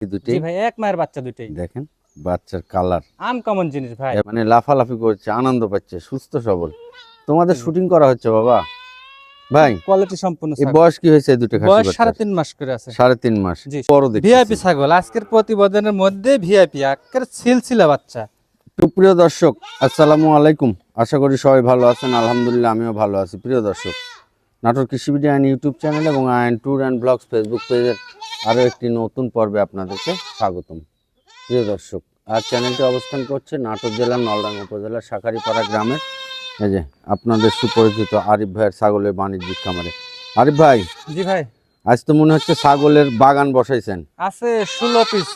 দুটি জি ভাই এক মায়ের বাচ্চা দুইটাই। দেখেন বাচ্চার কালার আনকমন জিনিস ভাই। মানে লাফালাফি করছে আনন্দ পাচ্ছে সুস্থ সবল। তোমাদের শুটিং করা হচ্ছে বাবা? ভাই কোয়ালিটি সম্পূর্ণ এই বয়স কি হয়েছে দুটো খাসি বয়স মাস করে আছে। সাড়ে তিন মাস। বড়। ভিআইপি ছাগল আজকের প্রতিবেদনের মধ্যে ভিআইপি আজকের সিলসিলা বাচ্চা। সুপ্রিয় দর্শক আসসালামু আলাইকুম। আশা করি সবাই ভালো আছেন আলহামদুলিল্লাহ আমিও ভালো আছি। প্রিয় দর্শক নাটোর কৃষি বিডি আইন ইউটিউব চ্যানেল এবং আইন ট্যুর অ্যান্ড ব্লগস ফেসবুক পেজের আরও একটি নতুন পর্বে আপনাদেরকে স্বাগতম। প্রিয় দর্শক আর চ্যানেলটি অবস্থান করছে নাটোর জেলার নলডাঙ্গা উপজেলার শাখারিপাড়া গ্রামের এই যে আপনাদের সুপরিচিত আরিফ ভাইয়ের ছাগলের বাণিজ্যিক খামারে। আরিফ ভাই জি ভাই। আজ তো মনে হচ্ছে ছাগলের বাগান বসাইছেন। আছে ষোলো পিস।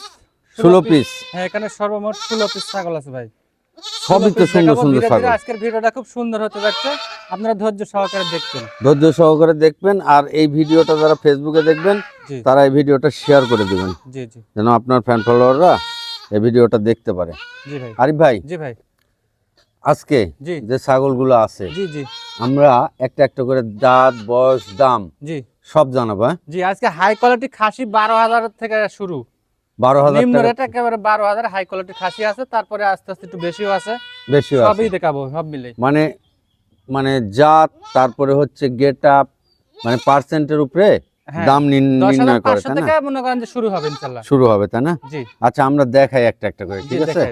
ষোলো পিস? হ্যাঁ এখানে সর্বমোট ষোলো পিস ছাগল আছে ভাই। সবই 16 তো সুন্দর। সুন্দর ছাগল আজকের ভিডিওটা খুব সুন্দর হতে যাচ্ছে। আপনারা ধৈর্য সহকারে দেখবেন। ধৈর্য সহকারে দেখবেন আর এই ভিডিওটা যারা ফেসবুকে দেখবেন তারা এই ভিডিওটা শেয়ার করে দিবেন। জি জি। যেন আপনার ফ্যান ফলোয়াররা এই ভিডিওটা দেখতে পারে। জি ভাই। আরিফ ভাই জি ভাই। আজকে যে ছাগলগুলো আছে জি জি। আমরা একটা একটা করে দাঁত বয়স দাম জি। সব জানাব হ্যাঁ? জি আজকে হাই কোয়ালিটি খাসি বারো হাজার থেকে শুরু। বারো হাজার নিম্ন রেট একেবারে বারো হাজার হাই কোয়ালিটি খাসি আছে তারপরে আস্তে আস্তে একটু বেশিও আছে। সবই দেখাবো সব মিলে। মানে মানে জাত তারপরে হচ্ছে গেট আপ মানে পার্সেন্টের উপরে হ্যাঁ দাম নির্ণয় করে তাই না? মনে করেন যে শুরু হবে ইনশাল্লাহ। শুরু হবে তাই না? জি। আচ্ছা আমরা দেখাই একটা একটা করে ঠিক আছে?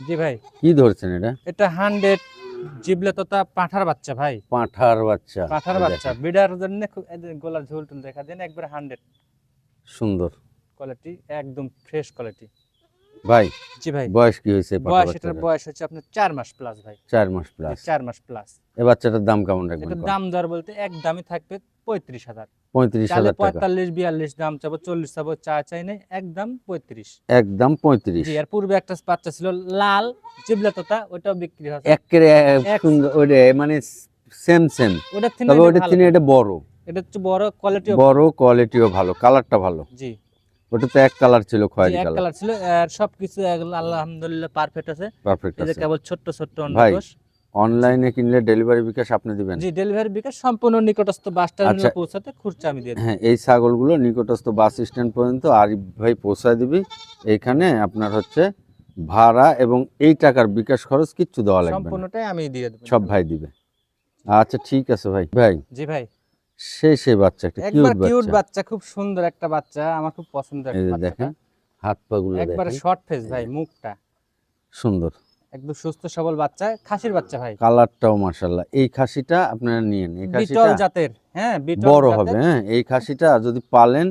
জি ভাই। কি ধরছেন এটা? এটা হান্ড্রেড জিবলে তোতা পাঁঠার বাচ্চা ভাই। পাঁঠার বাচ্চা। পাঁঠার বাচ্চা। বিডার জন্য গলার ঝোল টুল দেখা দেন একবার হান্ড্রেড দেখেন, সুন্দর। কোয়ালিটি একদম ফ্রেশ কোয়ালিটি ভাই জি ভাই। বয়স কি হয়েছে বয়স এটার বয়স হচ্ছে আপনার চার মাস প্লাস ভাই। চার মাস প্লাস চার মাস প্লাস বাচ্চাটার দাম কেমন রাখবেন এটার দাম দর বলতে এক দামই থাকবে পঁয়ত্রিশ হাজার। পঁয়ত্রিশ চালে হাজার টাকা। পঁয়তাল্লিশ বিয়াল্লিশ দাম চাবো চল্লিশ চাবো চা চাই একদম পঁয়ত্রিশ। একদম পঁয়ত্রিশ। জি আর পূর্বে একটা বাচ্চা ছিল লাল জিবলা তোতা ওটাও বিক্রি হচ্ছে এক- সুন্দর ওইটা মানে সেম সেম ওটার থেকে এটা বড়। এটা হচ্ছে বড় কোয়ালিটি বড় কোয়ালিটিও ভালো কালারটা ভালো। জি। ওটা তো এক কালার ছিল খয়েরি এক কালার কালার ছিল আর সবকিছু আলহামদুলিল্লাহ পারফেক্ট আছে। পারফেক্ট আছে। কেবল ছোট্ট ছোট্ট ভাই, অনলাইনে কিনলে ডেলিভারি বিকাশ আপনি দিবেন। জি ডেলিভারি বিকাশ সম্পূর্ণ নিকটস্থ বাস টার্মিনাল আচ্ছা। পৌঁছাতে খুচরা আমি দিয়ে হ্যাঁ এই ছাগলগুলো নিকটস্থ বাস স্ট্যান্ড পর্যন্ত আরিফ ভাই পৌঁছায় দিবি। এইখানে আপনার হচ্ছে ভাড়া এবং এই টাকার বিকাশ খরচ কিচ্ছু দেওয়া লাগবে সম্পূর্ণটাই আমি দিয়ে দেব। সব ভাই দিবে। আচ্ছা ঠিক আছে ভাই। ভাই জি ভাই। সেই সেই বাচ্চা একটা কিউট বাচ্চা কিউট বাচ্চা। খুব সুন্দর একটা বাচ্চা আমার খুব একটা বাচ্চা দেখেন হাত পা গুলো একবারে শর্ট ফেস ভাই মুখটা। সুন্দর। একদম সুস্থ সবল বাচ্চা খাসির বাচ্চা ভাই। কালারটাও মাশাআল্লাহ। এই খাসিটা আপনারা নিয়েন এই বিটল জাতের হ্যাঁ বিটল বড় হবে হ্যাঁ এই খাসিটা যদি পালেন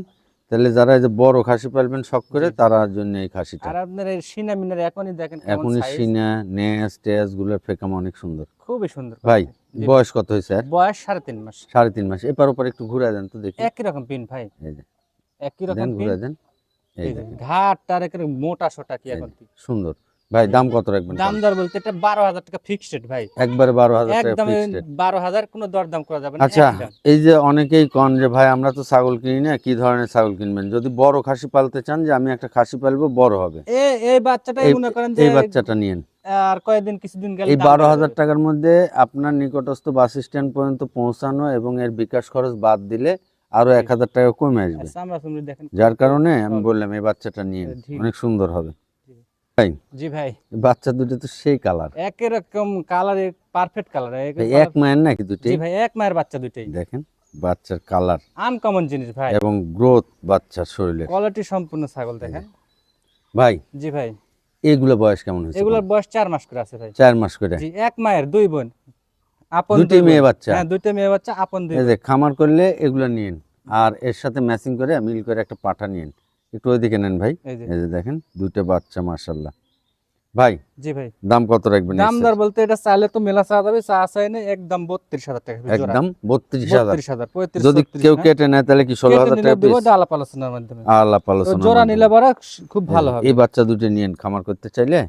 তাহলে যারা এই যে বড় খাসি পালবেন শখ করে জি, জি। তার জন্য এই খাসিটা। আর আপনার এই সিনা মিনার এখনই দেখেন এখনই সিনা নেস টেসগুলো ফেকাম অনেক সুন্দর। খুবই সুন্দর ভাই। বয়স কত হয়েছে বয়স সাড়ে তিন মাস। সাড়ে তিন মাস। এপার ওপার একটু ঘুরে দেন তো দেখি। একই রকম পিন ভাই। এই যে। একই রকম পিন। ঘুরে দেন। এই এই যে দেখেন, ঘাট টার মোটা সোটা কি এখন সুন্দর। ভাই দাম কত রাখবেন দাম দর বলতে এটা বারো হাজার টাকা ফিক্সড ভাই। একবারে বারো হাজার একদম fixed rate। বারো হাজার কোনো দরদাম করা যাবে না আচ্ছা এই যে অনেকেই কন যে ভাই আমরা তো ছাগল কিনি না কি ধরনের ছাগল কিনবেন? যদি বড় খাসি পালতে চান যে আমি একটা খাসি পালবো বড় হবে। এ এই বাচ্চাটাই মনে করেন যে এই বাচ্চাটা নিয়েন। আর কয়েকদিন কিছুদিন গেলে এই দাম বারো হাজার। টাকার মধ্যে আপনার নিকটস্থ বাস স্ট্যান্ড পর্যন্ত পৌঁছানো এবং এর বিকাশ খরচ বাদ দিলে আরও। এক হাজার টাকা কমে আসবে। আচ্ছা, যার কারণে আমি বললাম এই বাচ্চাটা নিয়ে অনেক সুন্দর হবে। জি ভাই। বাচ্চা দুটো তো সেই কালার একই রকম কালার পারফেক্ট কালার এক মায়ের নাকি দুটি জি ভাই এক মায়ের বাচ্চা দুইটাই দেখেন বাচ্চার কালার আনকমন জিনিস ভাই। এবং গ্রোথ বাচ্চার শরীরে কোয়ালিটি সম্পূর্ণ ছাগল দেখেন। ভাই জি ভাই। এগুলো বয়স কেমন হয়েছে? এগুলোর বয়স চার মাস করে আছে ভাই। চার মাস করে? জি এক মায়ের দুই বোন। আপন দুটি মেয়ে বাচ্চা? হ্যাঁ দুইটা মেয়ে বাচ্চা আপন দুই খামার করলে এগুলো নিন আর এর সাথে ম্যাচিং করে মিল করে একটা পাঠা নিন একটু ওইদিকে নেন ভাই। এই যে। দেখেন দুইটা বাচ্চা মাশাল্লাহ ভাই জি ভাই। দাম কত রাখবেন দাম দর বলতে এটা চাইলে তো মেলা চা যাবে চা চাই না একদম বত্রিশ হাজার টাকা একদম বত্রিশ হাজার। যদি কেউ হ্যাঁ। কেটে নেয় তাহলে কি ষোলো হাজার টাকা পিস আলাপ আলোচনার মাধ্যমে। তো আলোচনা জোড়া নিলে বড় খুব ভালো হবে। এই বাচ্চা দুটো নিয়েন খামার করতে চাইলে?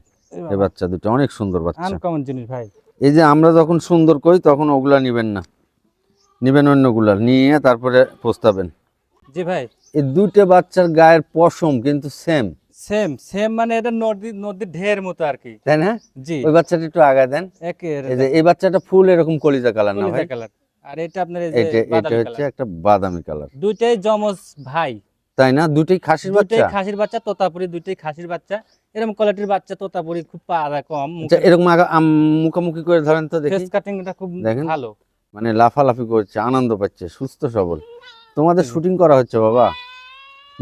এই বাচ্চা দুটো অনেক সুন্দর বাচ্চা। আনকমন জিনিস ভাই। এই যে আমরা যখন সুন্দর করি তখন ওগুলা নিবেন না। নিবেন অন্যগুলা নিয়ে তারপরে পোস্তাবেন জি ভাই। এই দুটো বাচ্চার গায়ের পশম কিন্তু সেম সেম সেম মানে এটা নদী নদীর ঢের মতো আর কি। তাই না? জি। ওই বাচ্চাটা একটু আগায় দেন। এই বাচ্চাটা ফুল এরকম কলিজা কালার না ভাই? কালার। আর এটা আপনার এই যে এটা হচ্ছে একটা বাদামি কালার। দুইটাই জমজ ভাই। তাই না? খাসির দুইটাই বাচ্চা খাসির বাচ্চা তোতাপুরি দুইটাই খাসির বাচ্চা। এরকম কোয়ালিটির বাচ্চা তোতাপুরি খুব পাওয়া কম আচ্ছা এরকম মুখামুখি করে ধরেন তো দেখি। ফেস কাটিংটা খুব। ভালো। মানে লাফালাফি করছে আনন্দ পাচ্ছে সুস্থ সবল। তোমাদের শুটিং করা হচ্ছে বাবা।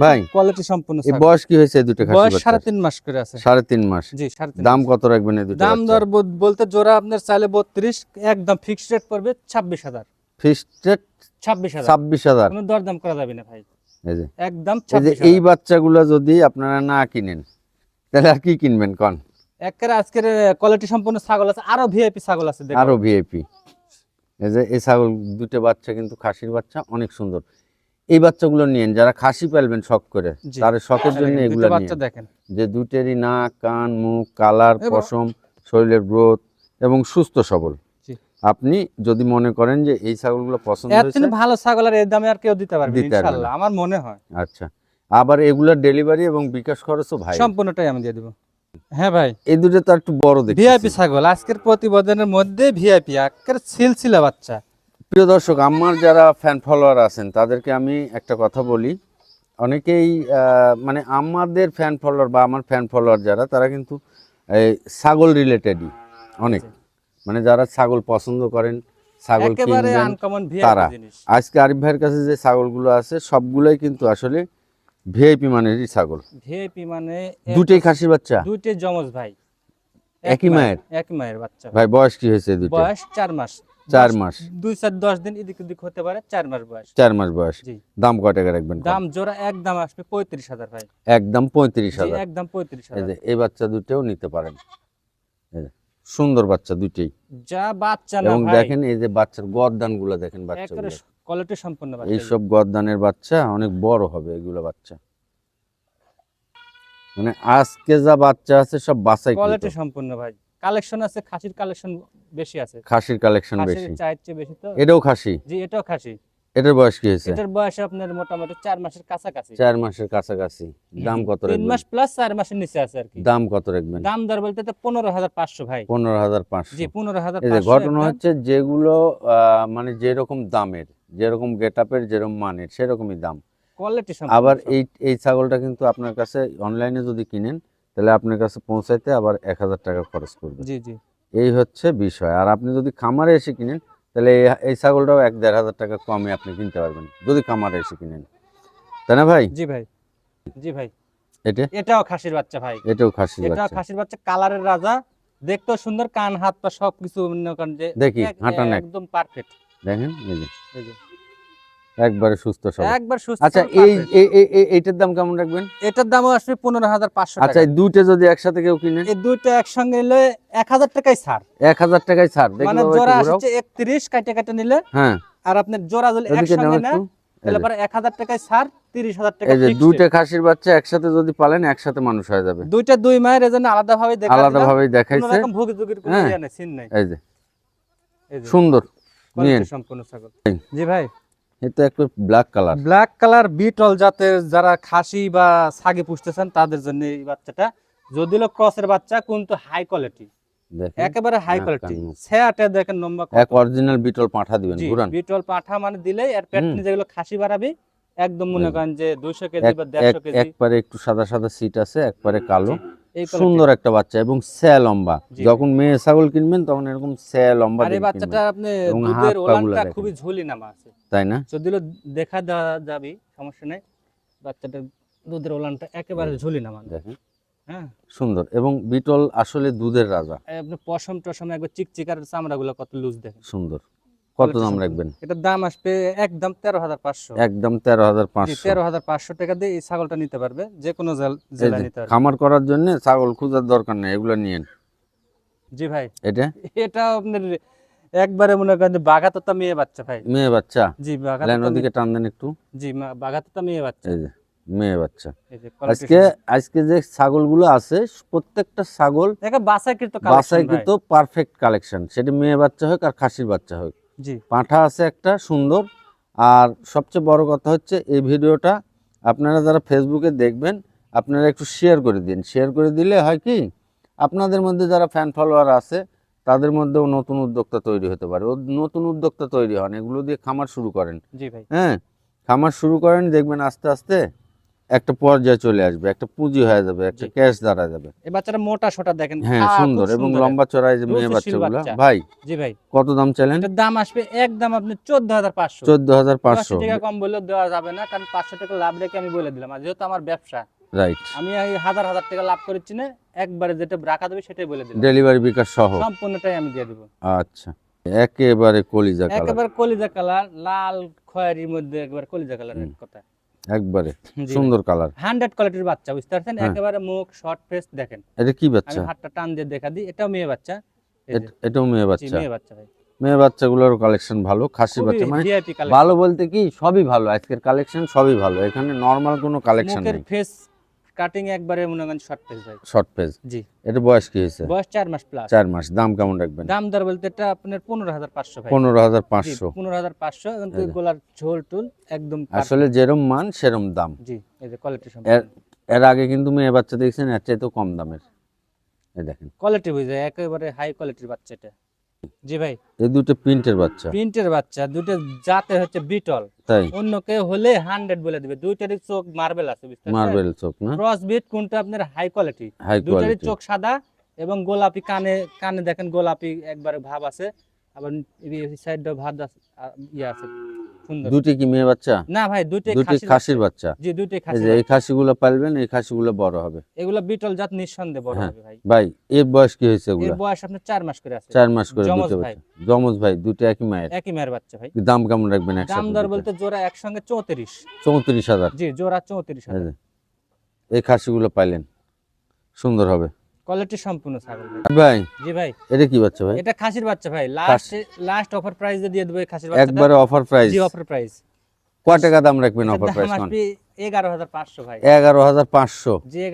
ভাই কোয়ালিটি সম্পূর্ণ। বয়স কি হয়েছে দুটো খাসি বয়স সাড়ে তিন মাস করে আছে। সাড়ে তিন মাস। জি সাড়ে দাম কত রাখবেন এই দুটো দাম দর বলতে জোড়া আপনার চাইলে বত্রিশ একদম ফিক্সড রেট পড়বে ছাব্বিশ হাজার। ফিক্সড ছাব্বিশ হাজার। ছাব্বিশ হাজার। কোনো দরদাম করা যাবে না ভাই। এই যে। একদম এই বাচ্চাগুলো যদি আপনারা না কিনেন তাহলে আর কি কিনবেন কন? একের আজকের কোয়ালিটি সম্পূর্ণ ছাগল আছে। আরও ভিআইপি ছাগল আছে দেখো। আরও ভিআইপি এই যে এই ছাগল দুটো বাচ্চা কিন্তু খাসির বাচ্চা অনেক সুন্দর। এই বাচ্চাগুলো নিয়েন যারা খাসি পালবেন শখ করে তার শখের জন্য এগুলো বাচ্চা দেখেন। যে দুটেরই নাক কান মুখ কালার পশম শরীরের গ্রোথ এবং সুস্থ সবল। আপনি যদি মনে করেন যে এই ছাগলগুলো পছন্দ হয়েছে ভালো ছাগল আর এর দামে আর কেউ দিতে পারবে না, না। ইনশাআল্লাহ আমার মনে হয়। আচ্ছা। আবার এগুলার ডেলিভারি এবং বিকাশ খরচও ভাই। সম্পূর্ণটাই আমি দিয়ে দেবো। হ্যাঁ ভাই। এই দুটো তো একটু বড় দেখি ভিআইপি ছাগল আজকের প্রতিবেদনের মধ্যে ভিআইপি একের সিলসিলা বাচ্চা। প্রিয় দর্শক আমার যারা ফ্যান ফলোয়ার আছেন তাদেরকে আমি একটা কথা বলি। অনেকেই মানে আমাদের ফ্যান ফলোয়ার বা আমার ফ্যান ফলোয়ার যারা তারা কিন্তু এই ছাগল রিলেটেডই অনেক। মানে যারা ছাগল পছন্দ করেন ছাগল কিনবেন তারা। আজকে আরিফ ভাইয়ের কাছে যে ছাগলগুলো আছে সবগুলোই কিন্তু আসলে ভিআইপি মানেরই ছাগল। ভিআইপি মানে দুটোই খাসির বাচ্চা? দুইটাই জমজ ভাই। একই মায়ের? একই মায়ের বাচ্চা। ভাই বয়স কি হয়েছে দুটো বয়স চার মাস। চার মাস। দুই চার দশ দিন এদিক ওদিক হতে পারে চার মাস বয়স। চার মাস বয়স। দাম কয় টাকা রাখবেন দাম জোড়া একদম আসবে পঁয়ত্রিশ হাজার ভাই। একদম পঁয়ত্রিশ হাজার। একদম পঁয়ত্রিশ হাজার। এই বাচ্চা দুটোও নিতে পারেন। সুন্দর বাচ্চা দুটেই যা বাচ্চা এবং দেখেন এই যে বাচ্চার গরদানগুলো দেখেন বাচ্চাগুলো। কোয়ালিটি সম্পন্ন বাচ্চা। এইসব গরদানের বাচ্চা অনেক বড় হবে এগুলো বাচ্চা। মানে আজকে যা বাচ্চা আছে সব বাছাই কোয়ালিটি সম্পূর্ণ ভাই। কালেকশন আছে খাসির কালেকশন বেশি আছে। খাসির কালেকশন বেশি। চায়ের চেয়ে বেশি তো? এটাও খাসি? জি এটাও খাসি। এটার বয়স কি হয়েছে? এটার বয়স আপনার মোটামুটি চার মাসের কাছাকাছি। চার মাসের কাছাকাছি। দাম কত রাখবেন? মাস প্লাস চার মাসের নিচে আছে আর কি। দাম কত রাখবেন? দাম দর বলতে তো পনেরো হাজার পাঁচশো ভাই। পনেরো হাজার পাঁচশো। জি পনেরো হাজার এই যে ঘটনা হচ্ছে যেগুলো আহ, মানে যেরকম দামের যেরকম গেটআপের যেরকম মানের সেরকমই দাম। কোয়ালিটি আবার এই এই ছাগলটা কিন্তু আপনার কাছে অনলাইনে যদি কিনেন তাহলে আপনার কাছে পৌঁছাইতে আবার এক হাজার টাকা খরচ করবে জি জি। এই হচ্ছে বিষয়। আর আপনি যদি খামারে এসে কিনেন তাহলে এই- ছাগলটাও এক দেড় হাজার টাকা কমে আপনি কিনতে পারবেন যদি খামারে এসে কিনেন। তাই না ভাই? জি ভাই। জি ভাই। এটা? এটাও খাসির বাচ্চা ভাই। এটাও খাসি এটাও বাচ্চা। খাসির বাচ্চা কালারের রাজা। দেখতেও সুন্দর কান হাত পা সবকিছু দেখি, হাঁটা না একদম পারফেক্ট দেখেন এই যে। এই যে। একবারে সুস্থ সবল একবার সুস্থ আচ্ছা এই এইটার দাম কেমন রাখবেন? এটার দামও আসবে পনেরো হাজার পাঁচশো আচ্ছা দুইটা যদি একসাথে কেউ এই দুইটা একসঙ্গে নিলে এক হাজার টাকায় ছাড়। এক হাজার টাকায় ছাড়। মানে জোড়া আসছে একত্রিশ কাটে কাটে নিলে হ্যাঁ। আর আপনার জোড়া যদি একসঙ্গে নেন তাহলে পরে এক হাজার টাকায় ছাড় তিরিশ হাজার টাকা এই যে দুইটা খাসির বাচ্চা একসাথে যদি পালেন একসাথে মানুষ হয়ে যাবে। দুইটা দুই মায়ের এজন্য আলাদা ভাবে আলাদা ভাবে কোনো দেখাইছে ভুগি হ্যাঁ। ইয়ে এই যে। সুন্দর। সম্পূর্ণ ছাগল। জি ভাই। এটা একটু black colour black colour Beetal জাতের যারা খাসি বা ছাগি পুষতেছেন তাদের জন্য এই বাচ্চাটা। যদিও ক্রসের বাচ্চা কিন্তু হাই কোয়ালিটি একেবারে হাই কোয়ালিটি কান, দেখেন লম্বা এক অরিজিনাল বিটল পাঠা দিবেন ঘুরান। বিটল পাঠা মানে দিলেই পেট হুম। যেগুলো খাসি বাড়াবি একদম মনে করেন যে দুইশো কেজি এক বা দেড়শো এক- কেজি। একবারে একটু সাদা সাদা সিট আছে একবারে কালো। সুন্দর একটা বাচ্চা এবং স্যা লম্বা। যখন মেয়ে ছাগল কিনবেন তখন এরকম স্যা লম্বা আর এই বাচ্চাটা আপনি দুধের ওলানটা খুবই ঝুলি নামা আছে। তাই না? যদিও দেখা দেওয়া যাবে সমস্যা নেই। বাচ্চাটার দুধের ওলানটা একেবারে ঝুলি নামা। দেখেন। হ্যাঁ। সুন্দর এবং বিটল আসলে দুধের রাজা। আপনি পশম টসম একবার চিকচিকার চামড়া গুলো কত লুজ দেখেন। সুন্দর। কত দাম রাখবেন? এটার দাম আসবে একদম তেরো হাজার পাঁচশো। একদম তেরো হাজার পাঁচশো। তেরো হাজার পাঁচশো টাকা দিয়ে এই ছাগলটা নিতে পারবে যে কোনো জেল- নিতে পারবে। খামার করার জন্য ছাগল খোঁজার দরকার নেই এগুলো নিয়েন। জি ভাই। এটা? এটা আপনার একবারে মনে করেন বাঘাততা মেয়ে বাচ্চা ভাই। মেয়ে বাচ্চা? জি বাঘাততা ওদিকে টান দেন একটু। জি বাঘাততা মেয়ে বাচ্চা। এই যে মেয়ে বাচ্চা। আজকে আজকে যে ছাগলগুলো আছে প্রত্যেকটা ছাগল বাসাইকৃত পারফেক্ট কালেকশন সেটা মেয়ে বাচ্চা হোক আর খাসির বাচ্চা হোক। জি। পাঁঠা আছে একটা সুন্দর। আর সবচেয়ে বড় কথা হচ্ছে এই ভিডিওটা আপনারা যারা ফেসবুকে দেখবেন আপনারা একটু শেয়ার করে দিন। শেয়ার করে দিলে হয় কি আপনাদের মধ্যে যারা ফ্যান ফলোয়ার আছে তাদের মধ্যেও নতুন উদ্যোক্তা তৈরি হতে পারে। ও নতুন উদ্যোক্তা তৈরি হন এগুলো দিয়ে খামার শুরু করেন। জি ভাই। হ্যাঁ খামার শুরু করেন দেখবেন আস্তে আস্তে একটা পর্যায়ে চলে আসবে একটা পুঁজি হয়ে যাবে একটা ক্যাশ দাঁড়া যাবে। এই বাচ্চাটা মোটা সোটা দেখেন। হ্যাঁ সুন্দর এবং লম্বা চড়াই যে মেয়ে বাচ্চাগুলো। ভাই জি ভাই। কত দাম চাইলেন? এটার দাম আসবে একদম আপনি চোদ্দ হাজার পাঁচশো। চোদ্দ হাজার পাঁচশো। টাকা কম বললেও দেওয়া যাবে না কারণ পাঁচশো টাকা লাভ রেখে আমি বলে দিলাম। আর যেহেতু আমার ব্যবসা রাইট আমি এই হাজার হাজার টাকা লাভ করেছি না একবারে যেটা রাখা দেবে সেটাই বলে দিলাম। ডেলিভারি বিকাশ সহ। সম্পূর্ণটাই আমি দিয়ে দেবো। আচ্ছা। একেবারে কলিজা কালার। একেবারে কলিজা কালার লাল খয়েরির মধ্যে একবার কলিজা কালার হুম। কথা। একবারে সুন্দর কালার। হান্ড্রেড কোয়ালিটির বাচ্চা বুঝতে পারছেন? হ্যাঁ। একেবারে মুখ শর্ট ফেস দেখেন। এটা কি বাচ্চা? আমি হাতটা টান দিয়ে দেখা দিই। এটাও মেয়ে বাচ্চা। এটাও মেয়ে বাচ্চা। মেয়ে বাচ্চা ভাই। মেয়ে বাচ্চাগুলোর কালেকশন ভালো খাসি বাচ্চা। মানে ভালো বলতে কি সবই ভালো। আজকের কালেকশন সবই ভালো। এখানে নরমাল কোনো কালেকশন মুখের নেই। ফেস কাটিং একবারে মনে করেন শর্ট ফেস ভাই শর্ট পেজ জি। এটা বয়স কি হয়েছে? বয়স চার মাস প্লাস চার মাস। দাম কেমন রাখবেন? দাম দর বলতে এটা আপনার পনেরো হাজার পাঁচশো ভাই। পনেরো হাজার পাঁচশো। পনেরো হাজার পাঁচশো। কিন্তু গোলার ঝোল টুল একদম আসলে যেরম মান সেরম দাম। জি এই যে কোয়ালিটি এর এর আগে কিন্তু মেয়ে বাচ্চা দেখছেন এর চাইতেও কম দামের। এই দেখেন। কোয়ালিটি বুঝে একেবারে হাই কোয়ালিটির বাচ্চা এটা। জি ভাই। এই দুটো প্রিন্টের বাচ্চা। প্রিন্টের বাচ্চা দুটো জাতের হচ্ছে বিটল তাই? অন্য কেউ হলে হান্ড্রেড বলে দিবে। দুইটারই চোখ মার্বেল আছে মার্বেল চোখ না? ক্রস বিট কোনটা আপনার হাই কোয়ালিটি দুইটারই চোখ সাদা এবং গোলাপি কানে কানে দেখেন গোলাপি একবারে ভাব আছে। আবার এই সাইডটা ভাব আছে ইয়ে আছে। দুটি কি মেয়ে বাচ্চা? না ভাই দুটি খাসির বাচ্চা। জি এই খাসি এই খাসিগুলো পালবেন এই খাসিগুলো বড় হবে। এগুলো বিটল জাত নিঃসন্দেহে বড় হ্যাঁ, হবে ভাই। ভাই এর বয়স কি হয়েছে এর বয়স আপনার চার মাস করে আছে। চার মাস করে দুটো ভাই। বাচ্চা। জমজ ভাই দুটো একই মায়ের? একই মেয়ের বাচ্চা ভাই। দাম কেমন রাখবেন দাম দর বলতে জোড়া একসঙ্গে চৌত্রিশ। চৌত্রিশ হাজার। জি জোড়া চৌত্রিশ এই হাজার। যে, এই খাসিগুলো পাইলেন। সুন্দর হবে। কোয়ালিটি সম্পূর্ণ ছাগল ভাই। জি ভাই। এটা কি বাচ্চা ভাই? এটা খাসির বাচ্চা ভাই। লাস্ট লাস্ট অফার প্রাইস দিয়ে দেবো খাসির বাচ্চাটা। একবারে অফার প্রাইস জি অফার প্রাইস কয় টাকা দাম রাখবেন অফার প্রাইস ভাই। জি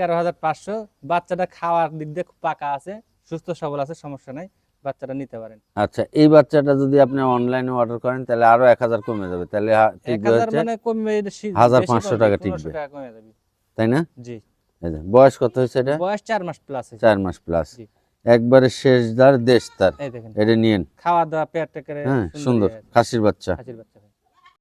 বাচ্চাটা খাওয়ার দিক দিয়ে পাকা আছে সুস্থ সবল আছে সমস্যা নাই। বাচ্চাটা নিতে পারেন। আচ্ছা এই বাচ্চাটা যদি আপনি অনলাইনে অর্ডার করেন তাহলে আরও এক হাজার কমে যাবে। তাহলে হা- এক টিকবে হাজার মানে টাকা 1500 টাকা কমে যাবে। তাই না? জি। বয়স কত হয়েছে এটা? বয়স চার মাস প্লাস চার মাস প্লাস একবারে শেষদার দেশ তার। এই দেখেন। এটা নিয়েন। খাওয়া দাওয়া পেট হ্যাঁ সুন্দর খাসির বাচ্চা। খাসির বাচ্চা।